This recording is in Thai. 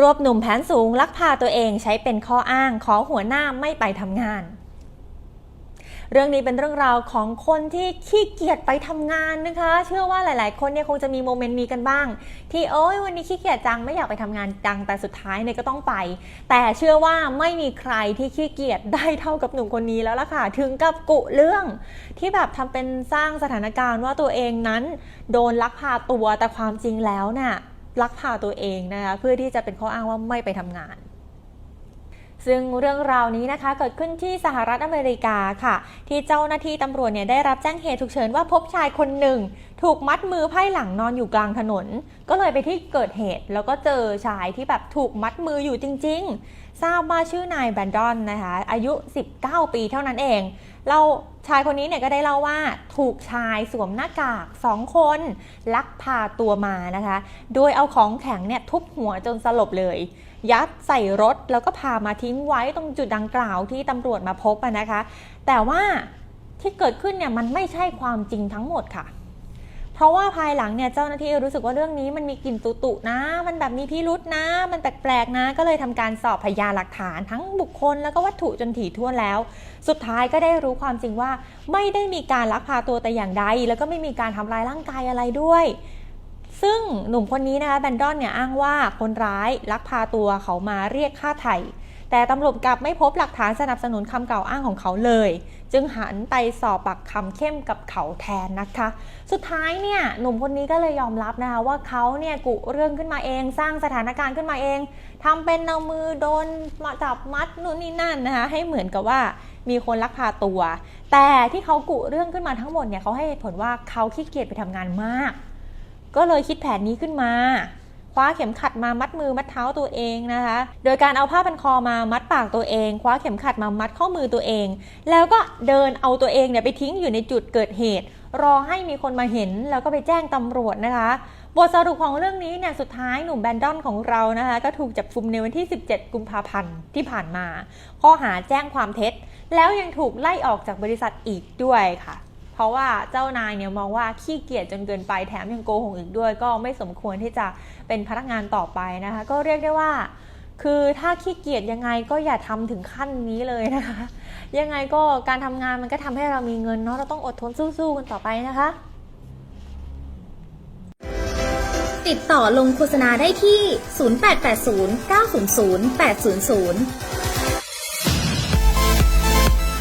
รวบหนุ่มแผนสูงลักพาตัวเองใช้เป็นข้ออ้างขอหัวหน้าไม่ไปทำงาน เรื่องนี้เป็นเรื่องราวของคนที่ขี้เกียจไปทำงานนะคะ เชื่อว่าหลาย ๆ คนเนี่ยคงจะมีโมเมนต์นี้กันบ้าง ที่โอ้ยวันนี้ขี้เกียจจังไม่อยากไปทำงานจังแต่สุดท้ายเนี่ยก็ต้องไป แต่เชื่อว่าไม่มีใครที่ขี้เกียจได้เท่ากับหนุ่มคนนี้แล้วล่ะค่ะถึงกับกุเรื่อง ที่แบบทำเป็นสร้างสถานการณ์ว่าตัวเองนั้น โดนลักพาตัวแต่ความจริงแล้วน่ะ ลักพาตัวเองนะคะเพื่อที่จะเป็นข้ออ้างว่าไม่ไปทำงานซึ่งเรื่องราวนี้นะคะเกิดขึ้นที่สหรัฐอเมริกาค่ะ ที่เจ้าหน้าที่ตำรวจเนี่ยได้รับแจ้งเหตุฉุกเฉินว่าพบชายคนหนึ่ง ถูกมัดมือไพ่หลังนอนอยู่กลางถนน ก็เลยไปที่เกิดเหตุ แล้วก็เจอชายที่แบบถูกมัดมืออยู่จริง ๆ ทราบว่าชื่อนายแบนดอนนะคะอายุ 19 ปีเท่านั้นเอง เราชายคนนี้เนี่ยก็ได้เล่าว่าถูกชายสวมหน้ากากสองคน ลักพาตัวมานะคะ โดยเอาของแข็งเนี่ยทุบหัวจนสลบเลย ยัดใส่รถแล้วก็พามาทิ้งไว้ตรงจุดดังกล่าวที่ตำรวจมาพบนะคะ แต่ว่าที่เกิดขึ้นเนี่ยมันไม่ใช่ความจริงทั้งหมดค่ะ เพราะว่าภายหลังเนี่ยเจ้าหน้าที่รู้สึกว่าเรื่องนี้มันมีกลิ่นตุตุนะ มันแบบมีพิรุษนะ มันแปลกๆนะ ก็เลยทำการสอบพยานหลักฐานทั้งบุคคลแล้วก็วัตถุจนถี่ถ้วนแล้ว สุดท้ายก็ได้รู้ความจริงว่า ไม่ได้มีการลักพาตัวแต่อย่างใด แล้วก็ไม่มีการทำร้ายร่างกายอะไรด้วยซึ่งหนุ่มคนนี้นะคะแบนดอนเนี่ยอ้างว่าคนร้ายลักพาตัวเขามาเรียกค่าไถ่ แต่ตำรวจกลับไม่พบหลักฐานสนับสนุนคำกล่าวอ้างของเขาเลย จึงหันไปสอบปากคำเข้มกับเขาแทนนะคะ สุดท้ายเนี่ยหนุ่มคนนี้ก็เลยยอมรับนะคะว่าเขาเนี่ยกุเรื่องขึ้นมาเอง สร้างสถานการณ์ขึ้นมาเองทำเป็นเอามือโดนมาจับมัดนู่นนี่นั่นนะคะให้เหมือนกับว่ามีคนลักพาตัว แต่ที่เขากุเรื่องขึ้นมาทั้งหมดเนี่ยเขาให้เหตุผลว่าเขาขี้เกียจไปทำงานมาก ก็เลยคิดแผนนี้ขึ้นมา คว้าเข็มขัดมามัดมือมัดเท้าตัวเองนะคะ โดยการเอาผ้าพันคอมามัดปากตัวเอง คว้าเข็มขัดมามัดข้อมือตัวเอง แล้วก็เดินเอาตัวเองเนี่ยไปทิ้งอยู่ในจุดเกิดเหตุ รอให้มีคนมาเห็นแล้วก็ไปแจ้งตำรวจนะคะบทสรุปของเรื่องนี้เนี่ยสุดท้ายหนุ่มแบนดอนของเรานะคะก็ถูกจับกุมในวันที่ 17 กุมภาพันธ์ที่ผ่านมา ข้อหาแจ้งความเท็จ แล้วยังถูกไล่ออกจากบริษัทอีกด้วยค่ะ เพราะว่าเจ้านายเนี่ยมองว่าขี้เกียจจนเกินไปแถมยังโกหกอีกด้วย ก็ไม่สมควรที่จะเป็นพนักงานต่อไปนะคะ ก็เรียกได้ว่า คือถ้าขี้เกียจยังไงก็อย่าทำถึงขั้นนี้เลยนะคะ ยังไงก็การทำงานมันก็ทำให้เรามีเงินเนาะเราต้องอดทนสู้ๆกันต่อไปนะคะ ติดต่อลงโฆษณาได้ที่ 0880 900 800